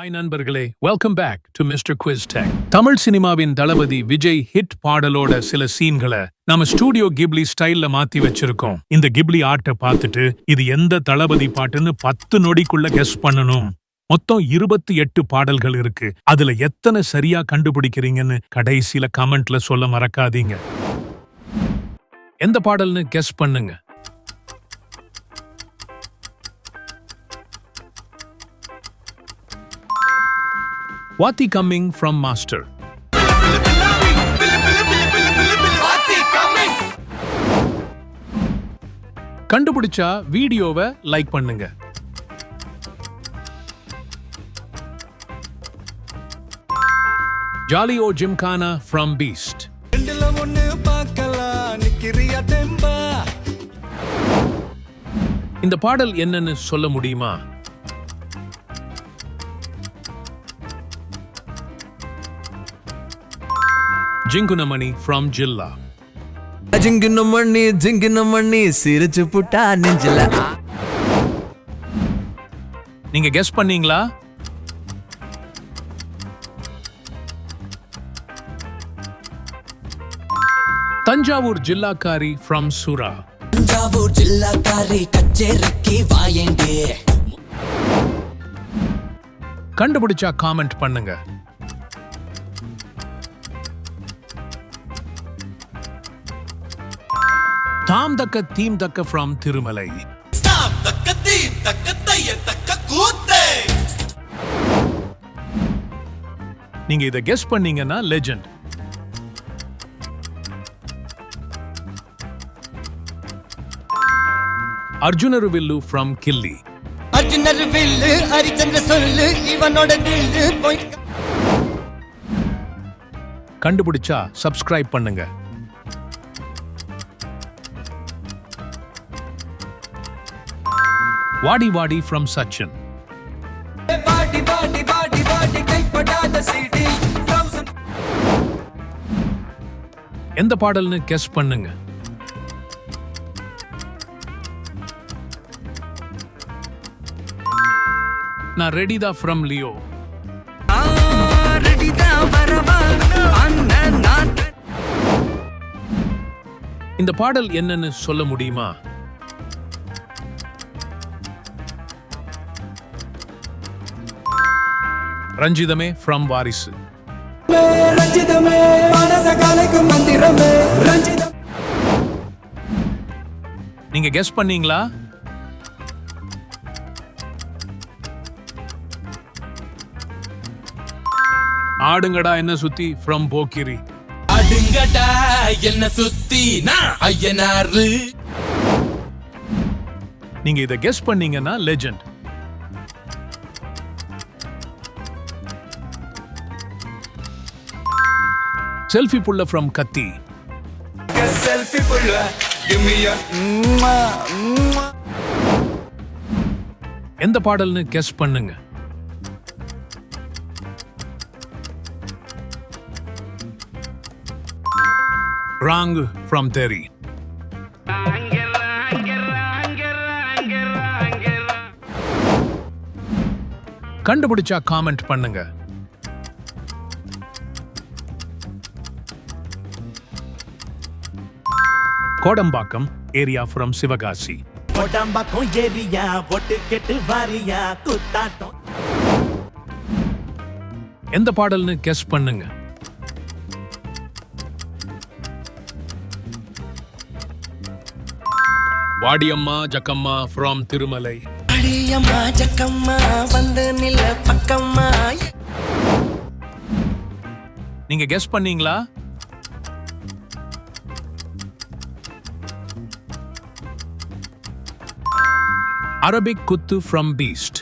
Hi நண்பர்களே. Welcome back to mister quiz tech Tamil சினிமாவின் தளபதி Vijay hit பாடலோட சில சீன்களை நாம ஸ்டூடியோ கிப்லி ஸ்டைல்ல மாத்தி வச்சிருக்கோம். இந்த கிப்லி ஆர்ட்டை பார்த்துட்டு இது எந்த தளபதி பாட்டுன்னு பத்து நொடிக்குள்ள கெஸ் பண்ணணும். மொத்தம் இருபத்தி எட்டு பாடல்கள் இருக்கு. அதுல எத்தனை சரியா கண்டுபிடிக்கிறீங்கன்னு கடைசியில கமெண்ட்ல சொல்ல மறக்காதீங்க. எந்த பாடல்னு கெஸ் பண்ணுங்க. Vaathi coming from Master. கண்டுபிடிச்சா வீடியோவை லைக் பண்ணுங்க. Jolly o gymkhana from Beast. ரெண்டுல ஒண்ணு பார்க்கலாம் தெம்பா இந்த பாடல் என்னன்னு சொல்ல முடியுமா? ஜில்லா ஜிங்கின மண்ணி ஜிங்கின மண்ணி சிரிச்சு புட்டா நெஞ்சில. நீங்க கெஸ் பண்ணீங்களா? தஞ்சாவூர் ஜில்லாக்காரி ஃப்ரம் சுரா தஞ்சாவூர் ஜில்லாக்காரி கச்சேரிக்கு வாயேண்டி. கண்டுபிடிச்சா காமெண்ட் பண்ணுங்க. தாம் தக்க தீம் தக்க ஃப்ரம் திருமலை நீங்க இதை கெஸ் பண்ணீங்கன்னா லெஜெண்ட் அர்ஜுனரு வில்லு ஃப்ரம் கில்லி. அர்ஜுனர் வில்லு ஹரிச்சந்திர சொல்லு இவனோட தில்லு போய். கண்டுபிடிச்சா சப்ஸ்கிரைப் பண்ணுங்க. வாடி வாடி ஃப்ரம் சச்சின் எந்த பாடல்னு கெஸ் பண்ணுங்க. நான் ரெடிதா ஃப்ரம் லியோ இந்த பாடல் என்னன்னு சொல்ல முடியுமா? ரஞ்சிதமே ஃப்ரம் வாரிசு. நீங்க கெஸ் பண்ணீங்களா? ஆடுங்கடா என்ன சுத்தி? ஃப்ரம் போக்கிரி. அடுங்கடா என்ன சுத்தி? நான் ஐயனாரு நீங்க இதை கெஸ் பண்ணீங்கன்னா லெஜெண்ட் செல்ஃபி புள்ள ஃப்ரம் கத்தி. செல்ஃபி புள்ள எந்த பாடல்னு கெஸ் பண்ணுங்க. Wrong from Theri. கண்டுபிடிச்சா காமெண்ட் பண்ணுங்க. Kodambakkam area from Sivakasi. Kodambakkam area ஒட்டு கெட்டு வாரியா குத்தாட்டம். எந்த பாடல்னு கெஸ் பண்ணுங்க. வாடியம்மா ஜக்கம்மா ஃப்ரம் திருமலை. அடியம்மா ஜக்கம்மா வந்து நில பக்கம்மா. நீங்க கெஸ் பண்ணீங்களா? அரபிக் குத்து ஃப்ரம் பீஸ்ட்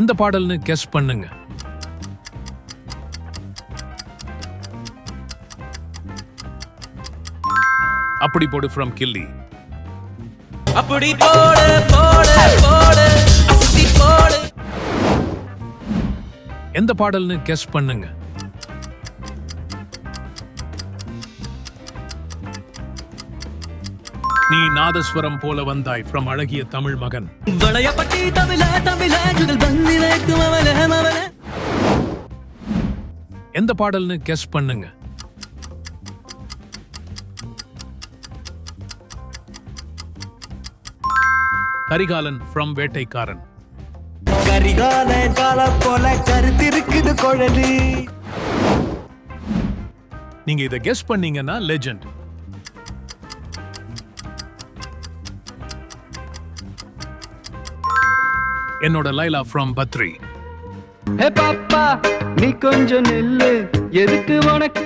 எந்த பாடல்னு கெஸ் பண்ணுங்க. அப்படி போடு ஃப்ரம் கில்லி. அப்படி போடு போடு போடு அப்படி போடு. எந்த பாடல்னு கெஸ் பண்ணுங்க. நீ நாதஸ்வரம் போல வந்தாய் from அழகிய தமிழ் மகன். வளையப்பட்டி தமிழ தமிழ எந்த பாடல்னு கெஸ் பண்ணுங்க. கரிகாலன் ஃப்ரம் வேட்டைக்காரன். கரிகால கால போல கருத்திருக்குது குழலு. நீங்க இதை கெஸ் பண்ணீங்கன்னா லெஜெண்ட் என்னோட லைலா ஃப்ரம் பத்ரி. ஹே பாப்பா நீ கொஞ்சம் நில்லு. எதுக்கு உனக்கு?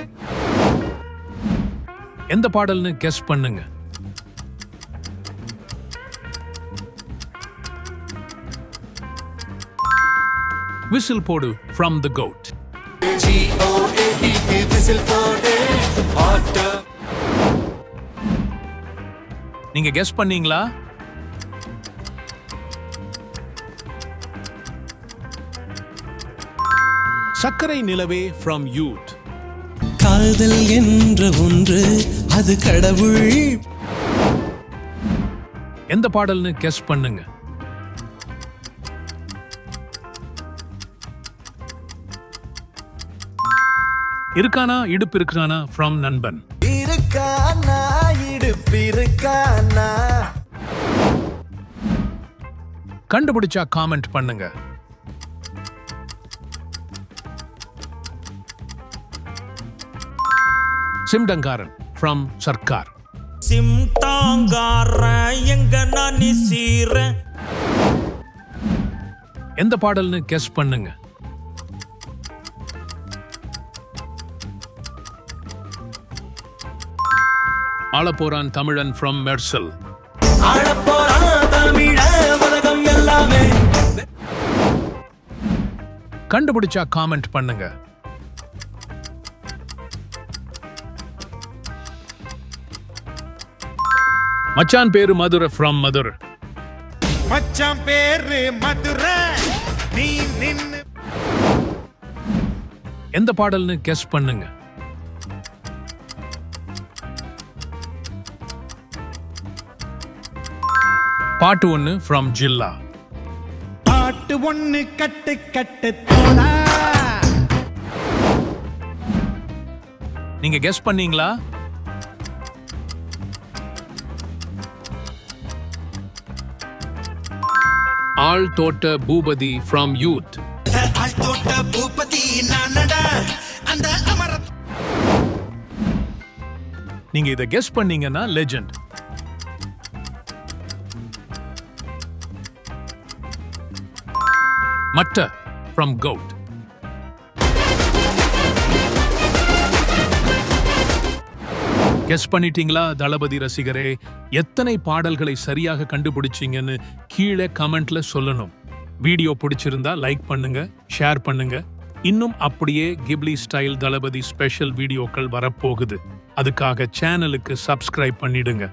எந்த பாடல்னு கெஸ் பண்ணுங்க. விசில் போடு ஃப்ரம் த கோட் நீங்க கெஸ் பண்ணீங்களா? சர்க்கரை நிலவே ஃப்ரம் யூத் காதல் என்ற ஒன்று அது கடவுள். எந்த பாடல்னு கெஸ் பண்ணுங்க. இருக்கானா இடுப்பு இருக்கானா ஃப்ரம் நண்பன். இருக்கானா இடுப்பிருக்கானா? கண்டுபிடிச்சா காமெண்ட் பண்ணுங்க. சிம்டங்காரன் ஃப்ரம் சர்க்கார். எந்த பாடல்னு கெஸ் பண்ணுங்க. ஆளப்போரான் தமிழன் ஃப்ரம் மெர்சல் கண்டுபிடிச்சா காமெண்ட் பண்ணுங்க. மச்சான் பேரு மதுரை ஃப்ரம் மதுரை. மச்சான் பேரு மதுரை நீ நின்னு. எந்த பாடல்னு கெஸ் பண்ணுங்க. பாட்டு ஒன்னு ஃப்ரம் ஜில்லா. பாட்டு ஒண்ணு கட்டு கட்டு நீங்க கெஸ் பண்ணீங்களா? ஆள் தோட்ட பூபதி ஃப்ரம் யூத் ஆள் தோட்ட பூபதி நானடா அந்த அமர நீங்க இதை கெஸ் பண்ணீங்கன்னா லெஜெண்ட் மட்ட ஃப்ரம் கவுட் கெஸ் பண்ணிட்டீங்களா தளபதி ரசிகரே? எத்தனை பாடல்களை சரியாக கண்டுபிடிச்சீங்கன்னு கீழே கமெண்ட்ல சொல்லணும். வீடியோ பிடிச்சிருந்தா லைக் பண்ணுங்க ஷேர் பண்ணுங்க. இன்னும் அப்படியே கிப்லி ஸ்டைல் தளபதி ஸ்பெஷல் வீடியோக்கள் வரப்போகுது. அதுக்காக சேனலுக்கு சப்ஸ்கிரைப் பண்ணிடுங்க.